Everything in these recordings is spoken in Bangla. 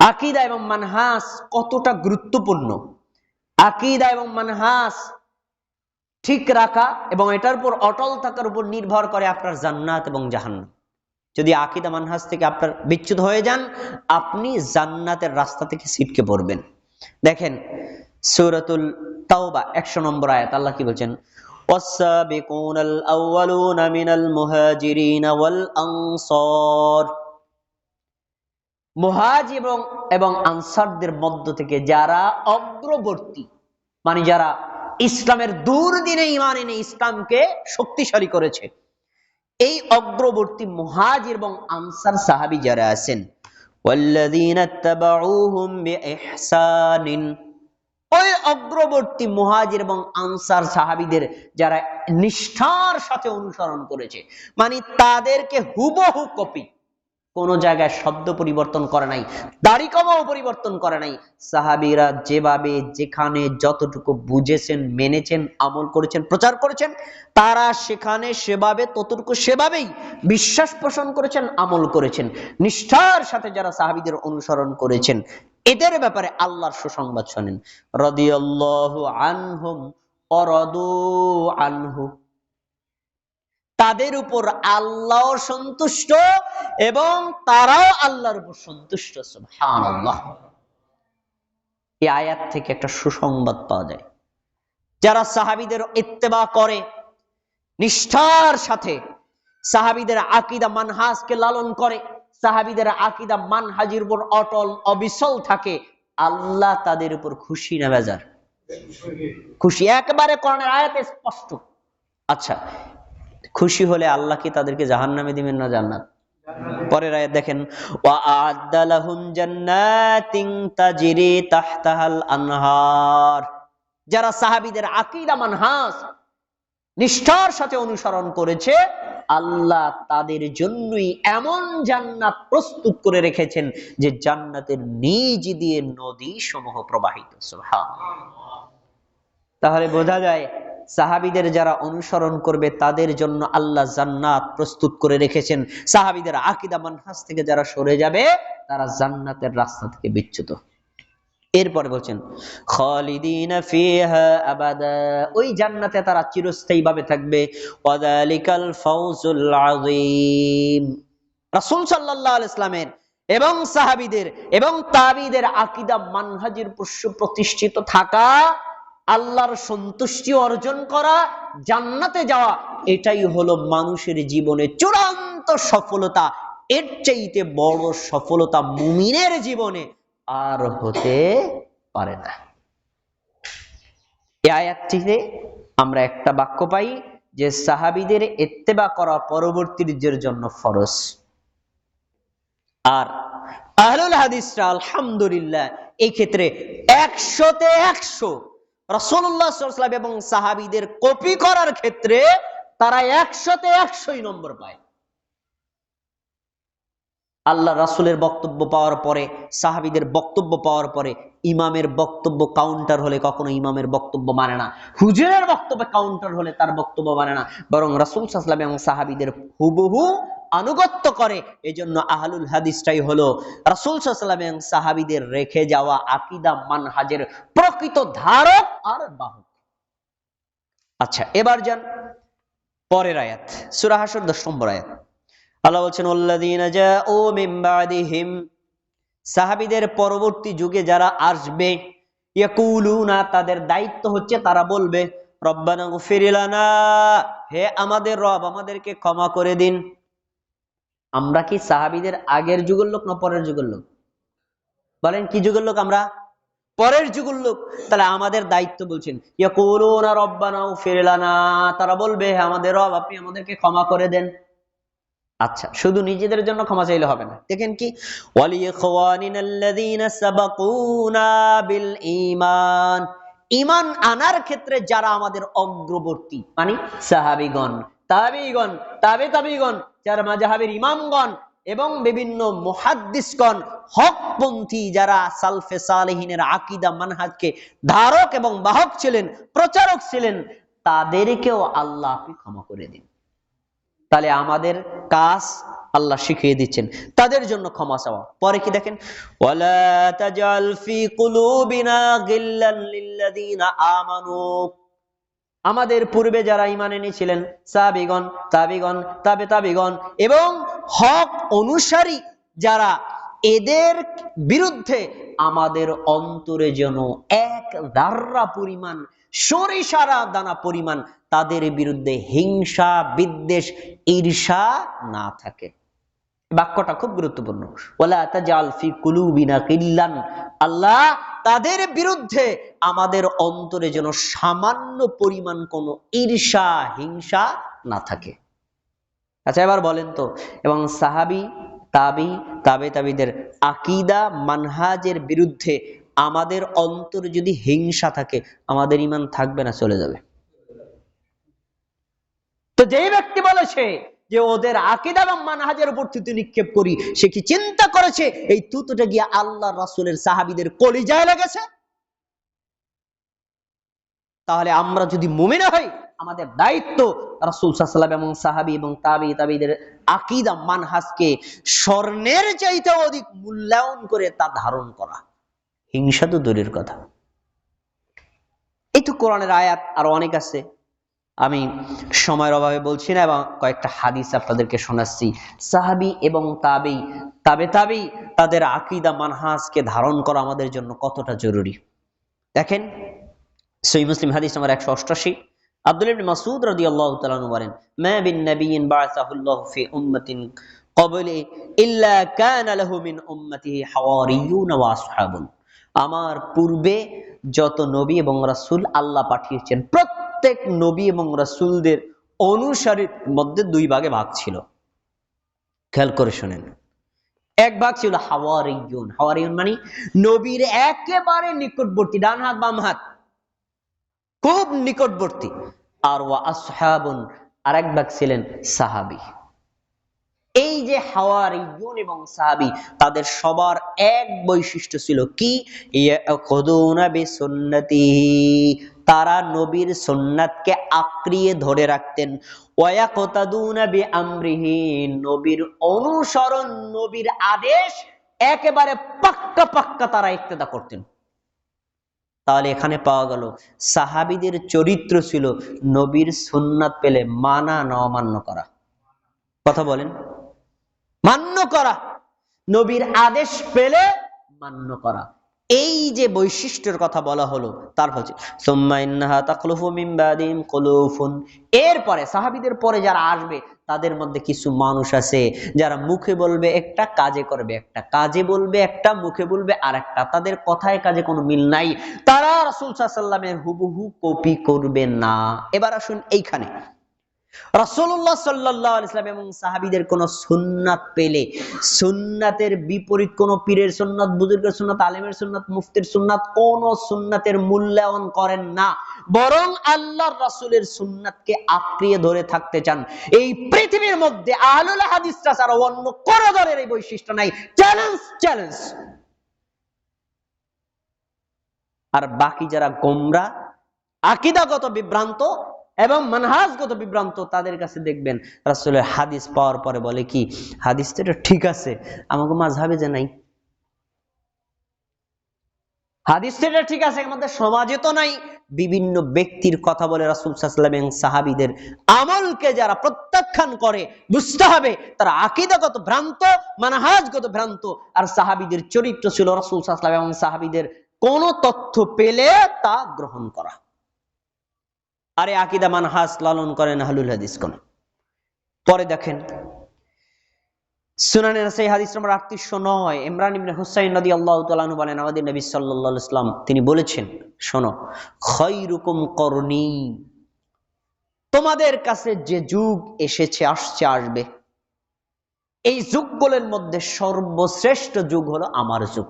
আকিদা এবং মানহাস কতটা গুরুত্বপূর্ণ আকিদা এবং মানহাস ঠিক রাখা এবং এটার উপর অটল থাকার উপর নির্ভর করে আপনার জান্নাত এবং জাহান্নাম যদি আকিদা মানহাস থেকে আপনার বিচ্যুত হয়ে যান আপনি জান্নাতের রাস্তা থেকে ছিটকে পড়বেন দেখেন সূরাতুল তাওবা 100 নম্বর আয়াত আল্লাহ কি বলছেন والسابقون الأولون من المهاجرين والأنصار মহাজ এবং এবং আনসারদের মধ্য থেকে যারা অগ্রবর্তী মানে যারা ইসলামের দূর দিনে ইমান এনে ইসলামকে শক্তিশালী করেছে, এই অগ্রবর্তী মহাজ এবং আনসার সাহাবি যারা আছেন ওই অগ্রবর্তী মহাজির এবং আনসার সাহাবিদের যারা নিষ্ঠার সাথে অনুসরণ করেছে মানে তাদেরকে হুবহু কপি কোন জায়গায় শব্দ পরিবর্তন করে নাই দাড়ি কমাও পরিবর্তন করে নাই। সাহাবীরা যেভাবে যেখানে যতটুকু বুঝেছেন, মেনেছেন, আমল করেছেন, প্রচার করেছেন, তারা সেখানে সেভাবে, ততটুকু সেভাবেই বিশ্বাস পোষণ করেছেন, আমল করেছেন। নিষ্ঠার সাথে যারা সাহাবীদের অনুসরণ করেছেন, এদের ব্যাপারে আল্লাহর সুসংবাদ শোনেন। রদিয়াল্লাহু আনহুম, অরদু আনহু। তাদের উপর আল্লাহ সন্তুষ্ট এবং তারাও আল্লাহর উপর সন্তুষ্ট এই আয়াত থেকে একটা সুসংবাদ পাওয়া যায়। যারা সাহাবীদের ইত্তেবা করে, নিষ্ঠার সাথে সাহাবীদের আকিদা মানহাজকে লালন করে, সাহাবীদের আকিদা মানহাজির উপর অটল, অবিচল থাকে, আল্লাহ তাদের উপর খুশি না বেজার? খুশি। একেবারে করণের আয়াতে স্পষ্ট। আচ্ছা খুশি হলে আল্লাহ কি তাদেরকে জাহান নামে দিবেন না জান্নাত? পরের আয়াত দেখেন ওয়াআদ্দা লাহুম জান্নাতিন তাজরি তাহতাহাল আনহার। যারা সাহাবীদের আকীদা মানহাজ, নিষ্ঠার সাথে অনুসরণ করেছে, আল্লাহ তাদের জন্যই এমন জান্নাত প্রস্তুত করে রেখেছেন যে জান্নাতের নিজ দিয়ে নদী সমূহ প্রবাহিত তাহলে বোঝা যায় সাহাবিদের যারা অনুসরণ করবে, তাদের জন্য আল্লাহ জান্নাত প্রস্তুত করে রেখেছেন। সাহাবিদের আকিদা মানহাস থেকে যারা সরে যাবে, তারা জান্নাতের রাস্তা থেকে বিচ্যুত। এরপরে বলছেন, খালিদিনা ওই জান্নাতে তারা চিরস্থায়ী ভাবে থাকবে। ওয়াদালিকাল ফাউজুল আযীম। রাসূল সাল্লাল্লাহু আলাইহি ইসলামের এবং সাহাবীদের এবং তাবিদের আকিদা মানহাজের প্রতিষ্ঠিত থাকা আল্লাহর সন্তুষ্টি অর্জন করা, জান্নাতে যাওয়া, এটাই হলো মানুষের জীবনে চূড়ান্ত সফলতা। এর চাইতে বড় সফলতা মুমিনের জীবনে আর হতে পারে না। এই আয়াতটিতে আমরা একটা বাক্য পাই যে, সাহাবিদের এত্তেবা করা পরবর্তীদের জন্য ফরজ। আর আহলুল হাদিসরা আলহামদুলিল্লাহ এই ক্ষেত্রে একশোতে একশো রসুল্লাহ এবং সাহাবিদের কপি করার ক্ষেত্রে তারা একশোতে একশোই নম্বর পায়। আল্লাহ রাসুলের বক্তব্য পাওয়ার পরে, সাহাবিদের বক্তব্য পাওয়ার পরে ইমামের বক্তব্য কাউন্টার হলে কখনো ইমামের বক্তব্য মানে না। হুজুরের বক্তব্য কাউন্টার হলে তার বক্তব্য মানে না। বরং রাসুল সাল্লাম এবং সাহাবিদের হুবহু আনুগত্য করে, এজন্য আহলুল হাদিসটাই হলো, রাসুল সাল্লাম সাহাবিদের রেখে যাওয়া আকিদা মানহাজের প্রকৃত ধারক আর বাহক। আচ্ছা এবার যান পরের আয়াত, সূরা হাসর 10 নম্বর আয়াত। আল্লাহ বলছেন আল্লাযীনা জাউ মিন বাদিহিম পরবর্তী যুগে যারা আসবে, ইয়াকুলুনা, তাদের দায়িত্ব হচ্ছে তারা বলবে, রব্বানা গফির লানা হে আমাদের রব, আমাদেরকে ক্ষমা করে দিন। আমরা কি সাহাবিদের আগের যুগের লোক না পরের যুগের লোক? বলেন, কি যুগের লোক আমরা? পরের যুগের লোক। তাহলে আমাদের দায়িত্ব বলছেন, ইয়াকুলুনা রব্বানা গফির লানা। তারা বলবে আমাদের রব, আপনি আমাদেরকে ক্ষমা করে দেন। আচ্ছা শুধু নিজেদের জন্য ক্ষমা চাইলে হবে না। দেখেন কি বিল ঈমান। ঈমান আনার ক্ষেত্রে যারা আমাদের অগ্রবর্তী মানে সাহাবীগণ তাবিগণ, তাবে তাবিগণ, যারা মাযহাবের ইমামগণ এবং বিভিন্ন মুহাদ্দিসগণ, হকপন্থী যারা সালফে সালেহিনের আকীদা মানহাজকে ধারক এবং বাহক ছিলেন, প্রচারক ছিলেন, তাদেরকেও আল্লাহ আপনি ক্ষমা করে দিন। তাহলে আমাদের কাজ আল্লাহ শিখিয়ে দিচ্ছেন, তাদের জন্য ক্ষমা চাওয়া। পরে কি দেখেন? ওয়ালা তাজাল ফি কুলুবিনা গিল্লান লিল্লাযিনা আমানু। আমাদের পূর্বে যারা ইমান এনেছিলেন সাবিগণ তাবিগণ, তাবে তাবিগণ এবং হক অনুসারী যারা, এদের বিরুদ্ধে আমাদের অন্তরে যেন এক দাররা পরিমাণ সরিষারা দানা পরিমাণ, তাদের বিরুদ্ধে হিংসা, বিদ্বেষ, ঈর্ষা না থাকে। বাক্যটা খুব গুরুত্বপূর্ণ। ওলা তাজাল ফি কুলুবিনা কিল্লান আল্লাহ তাদের বিরুদ্ধে আমাদের অন্তরে যেন সামান্য পরিমাণ কোনো ঈর্ষা, হিংসা না থাকে। আচ্ছা এবার বলেন তো, এবং সাহাবি, তাবি, তাবে তাবিদের আকিদা, মানহাজের বিরুদ্ধে আমাদের অন্তরে যদি হিংসা থাকে, আমাদের ইমান থাকবে না, চলে যাবে। তো যেই ব্যক্তি বলেছে যে ওদের আকিদা এবং মানহাজের উপর থুতু নিক্ষেপ করি, সে কি চিন্তা করেছে? এই তুতুটা গিয়ে আল্লাহ রাসুলের সাহাবিদের কলিজায় লেগেছে। তাহলে আমরা যদি মুমিনা হই, আমাদের দায়িত্ব রাসুল সাল্লাম এবং সাহাবি এবং তাবি, তাবিদের আকিদা, মানহাজকে স্বর্ণের চাইতে অধিক মূল্যায়ন করে তা ধারণ করা। হিংসা তো দূরের কথা। এই তো কোরআনের আয়াত আরও অনেক আছে। আমি সময়ের অভাবে বলছি না এবং কয়েকটা হাদিস আপনাদেরকে শোনাচ্ছি। সাহাবি এবং তাবি, তাবে তাবি তাদের আকিদা মানহাজকে ধারণ করা আমাদের জন্য কতটা জরুরি? দেখেন সই মুসলিম হাদিস নম্বর একশো অষ্টাশি আব্দুল ইবনে মাসউদ আনহু বলেন, মা বিন নাবিয়্যিন বা'আসাহুল্লাহু ফি ইল্লা কানা লাহু মিন উম্মাতিহি হাওয়ারিয়ুন ওয়া আমার পূর্বে যত নবী এবং রাসূল আল্লাহ পাঠিয়েছেন, প্রত্যেক নবী এবং রাসূলদের অনুসারীর মধ্যে দুই ভাগে ভাগ ছিল। খেয়াল করে শুনেন। এক ভাগ ছিল হাওয়ারিয়ুন হাওয়ারিয়ুন মানে নবীর একেবারে নিকটবর্তী, ডান হাত, বাম হাত। খুব নিকটবর্তী। আর ওয়া আসহাবুন, আরেক ভাগ ছিলেন সাহাবী। এই যে হাওয়ারিয়ুন এবং সাহাবি, তাদের সবার এক বৈশিষ্ট্য ছিল কি? ইয়াখুদুনা বিসুন্নতিহি। তারা নবীর সুন্নাতকে আঁকড়িয়ে ধরে রাখতেন। ওয়ায়াকতাদুনা বিআমরিহি, নবীর অনুসরণ, নবীর আদেশ একেবারে পাক্কা পাক্কা তারা ইক্তেদা করতেন। তাহলে এখানে পাওয়া গেল, সাহাবিদের চরিত্র ছিল নবীর সুন্নাত পেলে মানা না অমান্য করা। কথা বলেন। মান্য করা, নবীর আদেশ পেলে মান্য করা। এই যে বৈশিষ্ট্যের কথা বলা হলো, তার হচ্ছে এরপরে, সাহাবিদের পরে যারা আসবে, তাদের মধ্যে কিছু মানুষ আছে, যারা মুখে বলবে একটা, কাজে করবে একটা, কাজে বলবে একটা, মুখে বলবে আর একটা তাদের কথায় কাজে কোনো মিল নাই। তারা রাসুল সাল্লামের হুবহু কপি করবে না। এবার আসুন এইখানে। রাসূলুল্লাহ সাল্লাল্লাহু আলাইহি সাল্লাম এবং সাহাবীদের কোন সুন্নাত পেলে, সুন্নাতের বিপরীত কোন পীরের সুন্নাত, বুজুর্গের সুন্নাত, আলেমের সুন্নাত, মুফতির সুন্নাত কোন সুন্নাতের মূল্যায়ন করেন না। বরং আল্লাহর রাসূলের সুন্নাতকে আঁকড়িয়ে ধরে থাকতে চান। এই পৃথিবীর মধ্যে আহলুল হাদিসরা ছাড়া অন্য কোন দলের এই বৈশিষ্ট্য নাই। চ্যালেঞ্জ চ্যালেঞ্জ আর বাকি যারা গোমরা, আকিদাগত বিভ্রান্ত এবং মানহাজগত বিভ্রান্ত তাদের কাছে দেখবেন। রাসূলের হাদিস পাওয়ার পরে বলে কি, হাদিস তো এটা ঠিক আছে, আমাকে মাঝহাবে যে নাই হাদিস তো এটা ঠিক আছে, আমাদের সমাজে তো নাই। বিভিন্ন ব্যক্তির কথা বলে রাসুল সাল্লাম এবং সাহাবিদের আমলকে যারা প্রত্যাখ্যান করে, বুঝতে হবে, তারা আকিদাগত ভ্রান্ত, মানহাজগত ভ্রান্ত। আর সাহাবিদের চরিত্র ছিল রাসুল সাল্লাম এবং সাহাবিদের কোন তথ্য পেলে তা গ্রহণ করা। আরে আকিদা মানহাস লালন করেন আহলুল হাদিস কোন? পরে দেখেন হাদিস নম্বর আটত্রিশশো নয়, ইমরান হুসাইন নদী আল্লাহ তালু বলেন, আমাদের নবী ইসলাম তিনি বলেছেন, শোনো, খৈরুকুম করণী তোমাদের কাছে যে যুগ এসেছে, আসছে, আসবে, এই যুগগুলোর মধ্যে সর্বশ্রেষ্ঠ যুগ হলো আমার যুগ।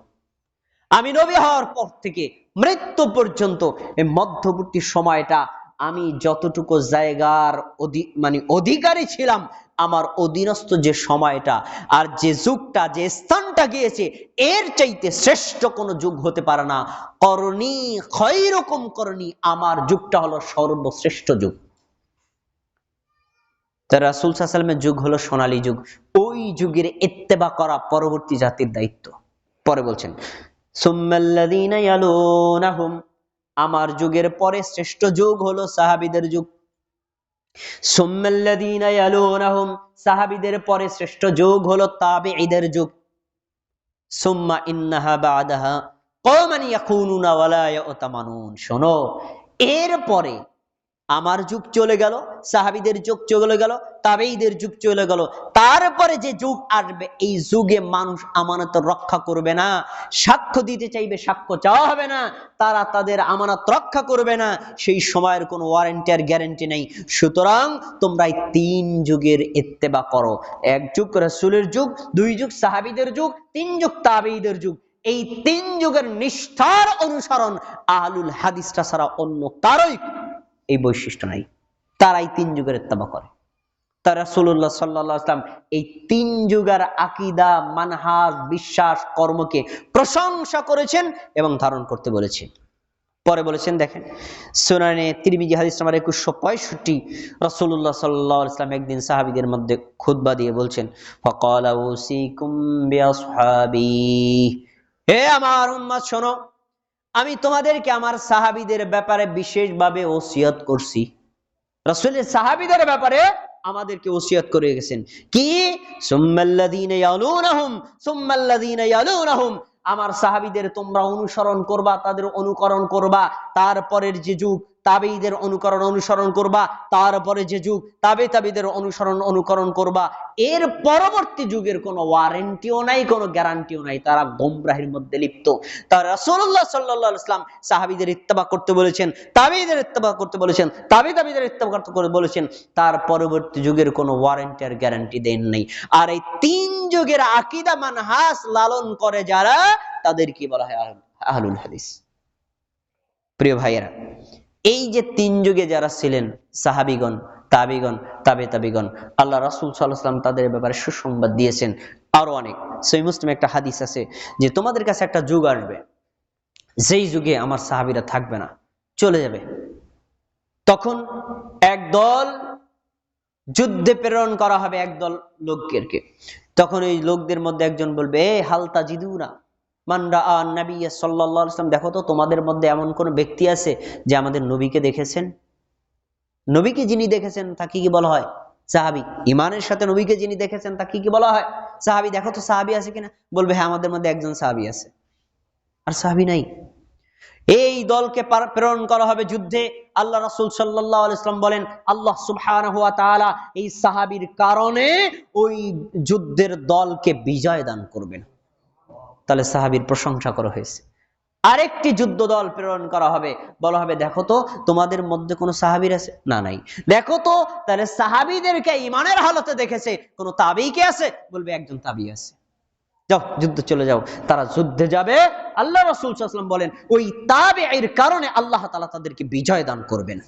আমি নবী হওয়ার পর থেকে মৃত্যু পর্যন্ত এই মধ্যবর্তী সময়টা আমি যতটুকু জায়গার মানে অধিকারী ছিলাম, আমার অধীনস্থ যে সময়টা আর যে যুগটা, যে স্থানটা গিয়েছে, এর চাইতে শ্রেষ্ঠ কোনো যুগ হতে পারে না। করণী ক্ষয়রকম করণী, আমার যুগটা হলো সর্বশ্রেষ্ঠ যুগ। তা রাসুল সাল্লামের যুগ হলো সোনালী যুগ। ওই যুগের ইত্তেবা করা পরবর্তী জাতির দায়িত্ব। পরে বলছেন, সুম্মাল্লাযীনা ইয়ালুনাহুম আমার যুগের পরে শ্রেষ্ঠ যুগ হলো সাহাবিদের যুগ। সাহাবিদের পরে শ্রেষ্ঠ যুগ হলো তাবে ঈদের যুগ। সুম্মা ইন্নাহা বাদাহা ইয়াতামানুন। শোনো, এরপরে আমার যুগ চলে গেল, সাহাবীদের যুগ চলে গেল তাবেইদের যুগ চলে গেল। তারপরে যে যুগ আসবে, এই যুগে মানুষ আমানত রক্ষা করবে না, সাক্ষ্য দিতে চাইবে, সাক্ষ্য চাওয়া হবে না, তারা তাদের আমানত রক্ষা করবে না, সেই সময়ের কোনো ওয়ারেন্টি আর গ্যারেন্টি নেই। সুতরাং তোমরা তিন যুগের ইত্তেবা করো। এক যুগ রসুলের যুগ, দুই যুগ সাহাবিদের যুগ, তিন যুগ তাবেইদের যুগ। এই তিন যুগের নিষ্ঠার অনুসরণ আহলুল হাদিসটা ছাড়া অন্য কারোই এই বৈশিষ্ট্য নাই। তারাই তিন যুগের ইত্তেবা করে। তারা আলাইহি ওয়াসাল্লাম এই তিন যুগের আকীদা, মানহাজ, বিশ্বাস, কর্মকে প্রশংসা করেছেন এবং ধারণ করতে বলেছেন। পরে বলেছেন, দেখেন, সুনানে তিরমিজি হাদিস নাম্বার একুশশো পঁয়ষট্টি রসুল্লাহ সাল্লাহ ইসলাম একদিন সাহাবিদের মধ্যে খুতবা দিয়ে বলছেন, ফকাল উসিকুম বিআসহাবি। হে আমার উম্মাদ শোনো আমি তোমাদেরকে আমার সাহাবিদের ব্যাপারে বিশেষভাবে ওসিয়ত করছি। রসুলের সাহাবিদের ব্যাপারে আমাদেরকে ওসিয়ত করে গেছেন। কি? আমার সাহাবিদের তোমরা অনুসরণ করবা, তাদের অনুকরণ করবা। তারপরের যে যুগ তাবেইদের অনুকরণ অনুসরণ করবা, তারপরে যে যুগ, তাবে তাবিদের অনুসরণ অনুকরণ করবা। এর পরবর্তী যুগের কোনো ওয়ারেন্টিও নাই, কোনো গ্যারান্টিও নাই। তারা গোমরাহির মধ্যে লিপ্ত। তার রাসূলুল্লাহ সাল্লাল্লাহু আলাইহি সাল্লাম সাহাবীদের ইত্তেবা করতে বলেছেন তাবেইদের ইত্তেবা করতে বলেছেন, তাবে তাবিদের ইত্তেবা করতে করে বলেছেন, তার পরবর্তী যুগের কোনো ওয়ারেন্টি আর গ্যারান্টি দেন নাই। আর এই তিন যুগের আকীদা মানহাস লালন করে যারা, তাদের কি বলা হয়? আহলুল হাদিস। প্রিয় ভাইয়েরা এই যে তিন যুগে যারা ছিলেন, সাহাবিগণ, তাবিগণ, তাবে তাবিগণ, আল্লাহ রাসুল সাল্লাহাম তাদের ব্যাপারে সুসংবাদ দিয়েছেন আরও অনেক। সেই মুসলিম একটা হাদিস আছে যে, তোমাদের কাছে একটা যুগ আসবে, যেই যুগে আমার সাহাবিরা থাকবে না, চলে যাবে। তখন এক দল যুদ্ধে প্রেরণ করা হবে একদল লোককে তখন এই লোকদের মধ্যে একজন বলবে, এ হালতা জিদুরা মানরা নবী সাল্লাহ ইসলাম দেখো তো তোমাদের মধ্যে এমন কোন ব্যক্তি আছে যে আমাদের নবীকে দেখেছেন? নবীকে যিনি দেখেছেন, তাকে কি বলা হয়? সাহাবি। ইমানের সাথে নবীকে যিনি দেখেছেন, তাকে কি বলা হয়? সাহাবি। দেখো তো সাহাবি আছে কিনা? বলবে হ্যাঁ আমাদের মধ্যে একজন সাহাবি আছে। আর সাহাবি নাই। এই দলকে প্রেরণ করা হবে যুদ্ধে। আল্লাহ রাসূল সাল্লাল্লাহু আলাইহি ওয়াসাল্লাম বলেন, আল্লাহ সুবহানাহু ওয়া তাআলা এই সাহাবীর কারণে ওই যুদ্ধের দলকে বিজয় দান করবেন। তাহলে সাহাবীর প্রশংসা করা হয়েছে। আরেকটি যুদ্ধ দল প্রেরণ করা হবে। বলা হবে, দেখো তো, তোমাদের মধ্যে কোনো সাহাবীর আছে? না, নাই। দেখো তো, তাহলে সাহাবীদেরকে ইমানের হালতে দেখেছে, কোনো তাবি কে আছে? বলবে, একজন তাবি আছে। যাও, যুদ্ধ চলে যাও। তারা যুদ্ধে যাবে। আল্লাহ রসুল বলেন, ওই তাবে এর কারণে আল্লাহ তালা তাদেরকে বিজয় দান করবেন।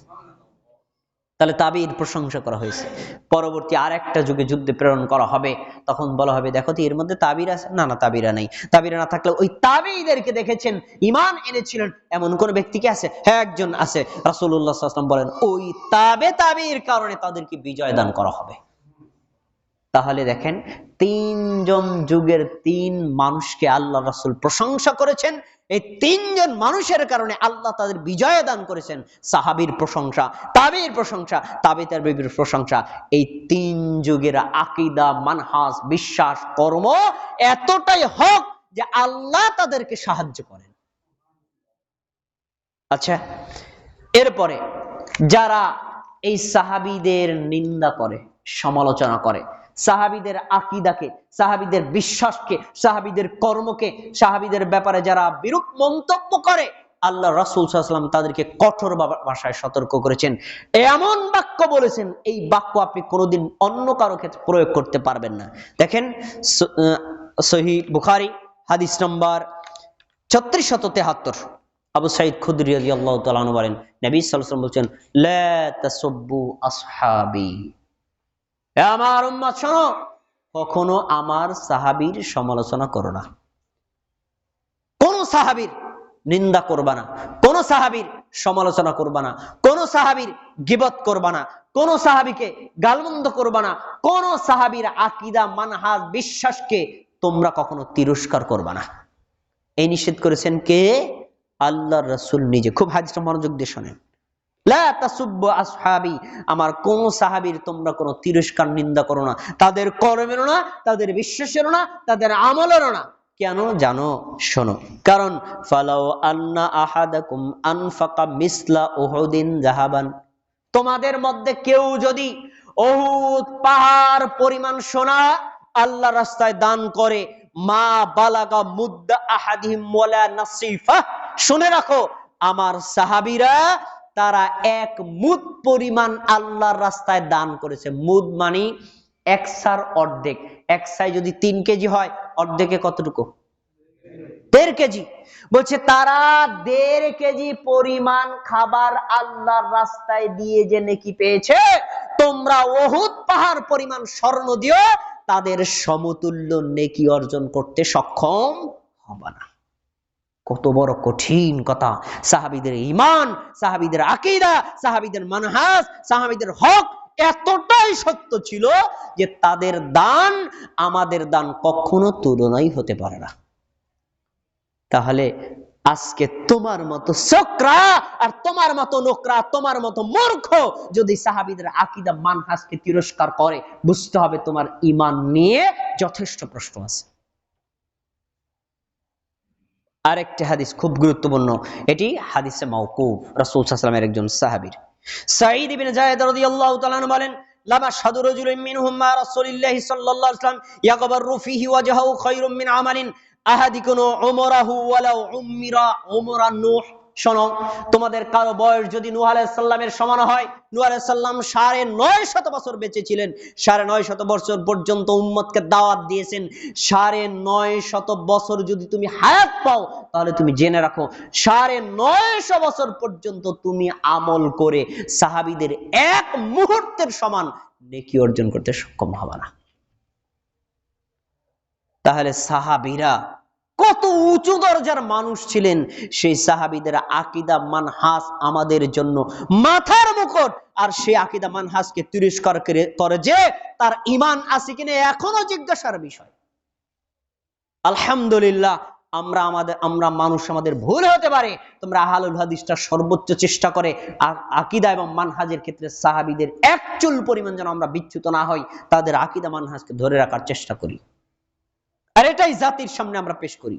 তাহলে তাবির প্রশংসা করা হয়েছে। পরবর্তী আর একটা যুগে যুদ্ধে প্রেরণ করা হবে। তখন বলা হবে, দেখো তো, এর মধ্যে তাবির আছে? না না, তাবিরা নেই। তাবিরা না থাকলে ওই তাবিদেরকে দেখেছেন ইমান এনেছিলেন। এমন কোন ব্যক্তিকে আছে? হ্যাঁ একজন আছে। রাসুল্লাহ বলেন, ওই তাবে তাবির কারণে তাদেরকে বিজয় দান করা হবে। তাহলে দেখেন তিনজন যুগের তিন মানুষকে আল্লাহ রাসূল প্রশংসা করেছেন। এই তিনজন মানুষের কারণে আল্লাহ তাদের বিজয় দান করেছেন। সাহাবীর প্রশংসা, তাবির প্রশংসা তাবে তার বিবির প্রশংসা। এই তিন যুগের আকিদা মানহাস বিশ্বাস, কর্ম এতটাই হক যে আল্লাহ তাদেরকে সাহায্য করেন। আচ্ছা এরপরে যারা এই সাহাবীদের নিন্দা করে, সমালোচনা করে সাহাবীদের আকিদাকে, সাহাবীদের বিশ্বাসকে, সাহাবীদের কর্মকে, সাহাবীদের ব্যাপারে যারা বিরূপ মন্তব্য করে, আল্লাহ রাসূল সাল্লাম তাদেরকে কঠোর ভাষায় সতর্ক করেছেন। এমন বাক্য বলেছেন, এই বাক্য আপনি কোনোদিন অন্য কারও ক্ষেত্রে প্রয়োগ করতে পারবেন না। দেখেন সহি বুখারি, হাদিস নম্বর ছত্রিশ শত তেহাত্তর। আবু সাইদ খুদরি আল্লাহ বলেন, নবী সাল্লাম বলছেন আমার উম্মত, শোনো। কখনো আমার সাহাবীর সমালোচনা করো না। কোন সাহাবীর নিন্দা করবা না। কোন সাহাবীর সমালোচনা করবা না। কোন সাহাবীর গিবত করবা না। কোন সাহাবিকে গালমন্দ করবা না। কোন সাহাবির আকিদা, মানহাজ, বিশ্বাসকে তোমরা কখনো তিরস্কার করবা না। এই নিষেধ করেছেন কে? আল্লাহ রসুল নিজে। খুব হাদিসটা মনোযোগ দিয়ে শোনেন। আমার কোন সাহাবীর তোমরা কোনো তিরস্কার, নিন্দা করো না। তাদের কর্মেরও না, তাদের বিশ্বাসেরও না, তাদের আমলেরও না। কেন? জানো, শোনো। কারণ, ফালাও আন্না আহাদাকুম আনফাকা মিসলা উহুদিন জাহাবান। তোমাদের মধ্যে কেউ যদি অহুদ পাহাড় পরিমাণ সোনা আল্লাহ রাস্তায় দান করে, মা বালাগা মুদ্দা আহাদিম ওয়ালা নাসিফা, শুনে রাখো, আমার সাহাবীরা তারা এক মুদ পরিমাণ আল্লাহর রাস্তায় দান করেছে। মুদ মানে একসার অর্ধেক। এক সাই যদি তিন কেজি হয়, অর্ধেকে কতটুকু? দেড় কেজি। বলছে, তারা দেড় কেজি পরিমাণ খাবার আল্লাহর রাস্তায় দিয়ে যে নেকি পেয়েছে, তোমরা ওহুদ পাহাড় পরিমাণ স্বর্ণ দিও তাদের সমতুল্য নেকি অর্জন করতে সক্ষম হবে না। কত বড় কঠিন কথা। সাহাবিদের ইমান সাহাবিদের আকিদা, সাহাবিদের মানহাস সাহাবিদের হক এতটাই সত্য ছিল যে তাদের দান আমাদের দান কখনো তুলনাই হতে পারে না। তাহলে আজকে তোমার মতো সকরা আর তোমার মতো নোকরা, তোমার মতো মূর্খ যদি সাহাবিদের আকিদা মানহাসকে তিরস্কার করে, বুঝতে হবে তোমার ইমান নিয়ে যথেষ্ট প্রশ্ন আছে। আরেকটি হাদিস খুব গুরুত্বপূর্ণ। এটি হাদিসে মাওকুফ, রাসূল সাল্লামের একজন সাহাবীর। সাঈদ ইবনে জায়েদ রাদিয়াল্লাহু তাআলা বলেন, লামা সাদু রাজুলিন মিনহুম মা রাসূলিল্লাহি সাল্লাল্লাহু আলাইহি ওয়াসাল্লাম ইয়াকবারু ফিহি ওয়াজহাহু খায়রুম মিন আমালিন আহাদিকুন উমরাহু ওয়ালাউ উম্মিরা উমরা নূহ। শোনো, তোমাদের কারও বয়স যদি নূহ আলাইহিস সালামের সমান হয়, নূহ আলাইহিস সালাম সাড়ে নয় শত বছর বেঁচে ছিলেন। সাড়ে নয় শত বছর পর্যন্ত উম্মতকে দাওয়াত দিয়েছেন। সাড়ে নয় শত বছর যদি তুমি হায়াত পাও, তাহলে তুমি জেনে রাখো, সাড়ে নয়শো বছর পর্যন্ত তুমি আমল করে সাহাবিদের এক মুহূর্তের সমান নেকি অর্জন করতে সক্ষম হবে না। তাহলে সাহাবিরা কত উঁচু দরজার মানুষ ছিলেন। সেই সাহাবিদের আকিদা মানহাস আমাদের জন্য মাথার মুকুট। আর সেই আকিদা মানহাসকে তিরস্কার করে যে তার ইমান আছে কিনা এখনও জিজ্ঞাসার বিষয়। আলহামদুলিল্লাহ, আমরা আমাদের, আমরা মানুষ আমাদের ভুল হতে পারে। তোমরা আহালুল হাদিসটা সর্বোচ্চ চেষ্টা করে। আকিদা এবং মানহাজের ক্ষেত্রে সাহাবিদের এক চুল পরিমাণ যেন আমরা বিচ্যুত না হই, তাদের আকিদা মানহাজকে ধরে রাখার চেষ্টা করি। আর এটাই জাতির সামনে আমরা পেশ করি।